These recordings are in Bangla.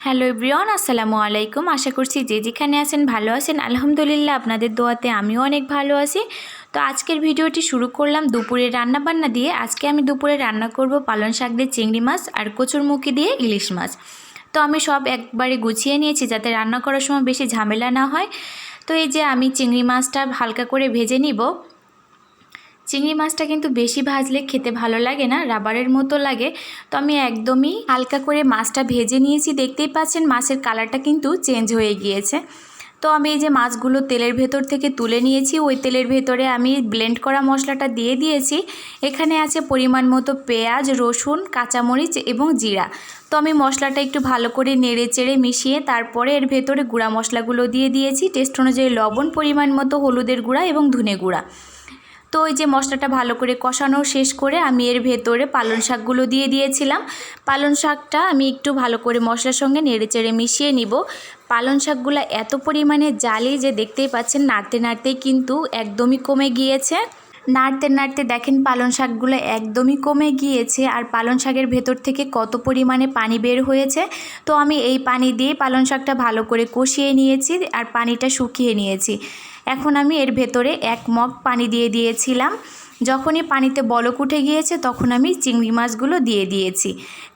হ্যালো এভরিওয়ান আসসালামু আলাইকুম। আশা করছি যে যেখানে আছেন ভালো আছেন। আলহামদুলিল্লাহ আপনাদের দোয়াতে আমিও অনেক ভালো আছি। তো আজকের ভিডিওটি শুরু করলাম দুপুরে রান্না বান্না দিয়ে। আজকে আমি দুপুরে রান্না করব পালং শাক দিয়ে চিংড়ি মাছ আর কচুরমুখী দিয়ে ইলিশ মাছ। তো আমি সব একবারে গুছিয়ে নিয়েছি যাতে রান্না করার সময় বেশি ঝামেলা না হয়। তো এই যে আমি চিংড়ি মাছটা হালকা করে ভেজে নিব। চিংড়ি মাছটা কিন্তু বেশি ভাজলে খেতে ভালো লাগে না, রাবারের মতো লাগে। তো আমি একদমই হালকা করে মাছটা ভেজে নিয়েছি, দেখতেই পাচ্ছেন মাছের কালারটা কিন্তু চেঞ্জ হয়ে গিয়েছে। তো আমি এই যে মাছগুলো তেলের ভেতর থেকে তুলে নিয়েছি, ওই তেলের ভেতরে আমি ব্লেন্ড করা মশলাটা দিয়ে দিয়েছি। এখানে আছে পরিমাণ মতো পেঁয়াজ, রসুন, কাঁচামরিচ এবং জিরা। তো আমি মশলাটা একটু ভালো করে নেড়ে চেড়ে মিশিয়ে তারপরে এর ভেতরে গুঁড়া মশলাগুলো দিয়ে দিয়েছি, টেস্ট অনুযায়ী লবণ, পরিমাণ মতো হলুদের গুঁড়া এবং ধনে গুঁড়া। তো ওই যে মশলাটা ভালো করে কষানো শেষ করে আমি এর ভেতরে পালং শাকগুলো দিয়ে দিয়েছিলাম। পালং শাকটা আমি একটু ভালো করে মশলার সঙ্গে নেড়ে চেড়ে মিশিয়ে নিব। পালং শাকগুলো এত পরিমাণে জালি যে দেখতেই পাচ্ছেন, নাড়তে নাড়তেই কিন্তু একদমই কমে গিয়েছে। নাড়তে নাড়তে দেখেন পালং শাকগুলো একদমই কমে গিয়েছে আর পালং শাকের ভেতর থেকে কত পরিমাণে পানি বের হয়েছে। তো আমি এই পানি দিয়ে পালং শাকটা ভালো করে কষিয়ে নিয়েছি আর পানিটা শুকিয়ে নিয়েছি। এখন আমি এর ভেতরে এক মগ পানি দিয়ে দিয়েছিলাম। যখনই পানিতে বলক উঠে গিয়েছে, তখন আমি চিংড়ি মাছগুলো দিয়ে দিয়েছি।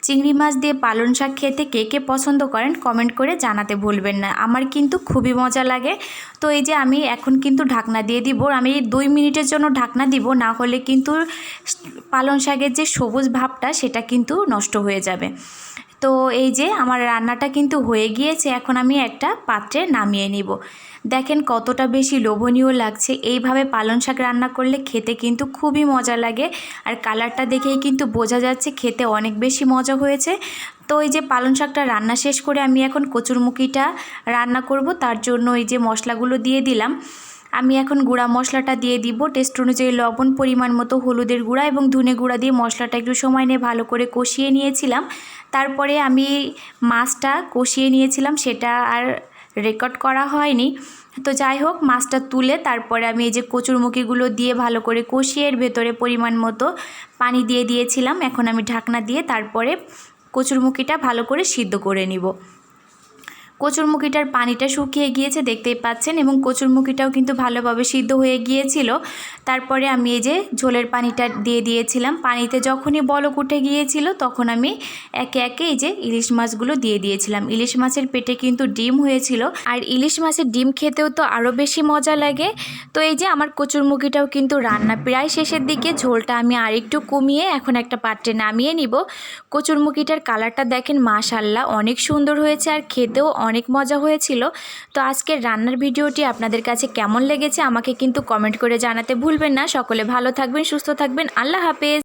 চিংড়ি মাছ দিয়ে পালং শাক খেতে কে কে পছন্দ করেন কমেন্ট করে জানাতে ভুলবেন না। আমার কিন্তু খুবই মজা লাগে। তো এই যে আমি এখন কিন্তু ঢাকনা দিয়ে দিব। আমি দুই মিনিটের জন্য ঢাকনা দিব, না হলে কিন্তু পালং শাকের যে সবুজ ভাবটা, সেটা কিন্তু নষ্ট হয়ে যাবে। তো এই যে আমার রান্নাটা কিন্তু হয়ে গিয়েছে, এখন আমি একটা পাত্রে নামিয়ে নিব। দেখেন কতটা বেশি লোভনীয় লাগছে। এইভাবে পালং শাক রান্না করলে খেতে কিন্তু খুবই মজা লাগে। আর কালারটা দেখেই কিন্তু বোঝা যাচ্ছে, খেতে অনেক বেশি মজা হয়েছে। তো এই যে পালং শাকটা রান্না শেষ করে আমি এখন কচুরমুখিটা রান্না করব। তার জন্য এই যে মশলাগুলো দিয়ে দিলাম। আমি এখন গুঁড়া মশলাটা দিয়ে দিব। টেস্ট অনুযায়ী লবণ, পরিমাণ মতো হলুদের গুঁড়া এবং ধুনে গুঁড়া দিয়ে মশলাটা একটু সময় নিয়ে ভালো করে কষিয়ে নিয়েছিলাম। তারপরে আমি মাছটা কষিয়ে নিয়েছিলাম। সেটা আর রেকর্ড করা হয়নি। তো যাই হোক, মাছটা তুলে তারপরে আমি এই যে কচুরমুখিগুলো দিয়ে ভালো করে কষিয়ে এর ভেতরে পরিমাণ মতো পানি দিয়ে দিয়েছিলাম। এখন আমি ঢাকনা দিয়ে তারপরে কচুরমুখিটা ভালো করে সিদ্ধ করে নিব। কচুরমুখিটার পানিটা শুকিয়ে গিয়েছে, দেখতেই পাচ্ছেন, এবং কচুরমুখিটাও কিন্তু ভালোভাবে সিদ্ধ হয়ে গিয়েছিল। তারপরে আমি এই যে ঝোলের পানিটা দিয়ে দিয়েছিলাম। পানিতে যখনই বলক উঠে গিয়েছিল, তখন আমি একে একে এই যে ইলিশ মাছগুলো দিয়ে দিয়েছিলাম। ইলিশ মাছের পেটে কিন্তু ডিম হয়েছিল। আর ইলিশ মাছের ডিম খেতেও তো আরও বেশি মজা লাগে। তো এই যে আমার কচুরমুখিটাও কিন্তু রান্না প্রায় শেষের দিকে। ঝোলটা আমি আরেকটু কমিয়ে এখন একটা পাত্রে নামিয়ে নিব। কচুরমুখিটার কালারটা দেখেন মাশাল্লাহ অনেক সুন্দর হয়েছে। আর খেতেও অনেক মজা হয়েছিল। তো আজকের রান্নার ভিডিওটি আপনাদের কাছে কেমন লেগেছে আমাকে কিন্তু কমেন্ট করে জানাতে ভুলবেন না। সকলে ভালো থাকবেন, সুস্থ থাকবেন। আল্লাহ হাফেজ।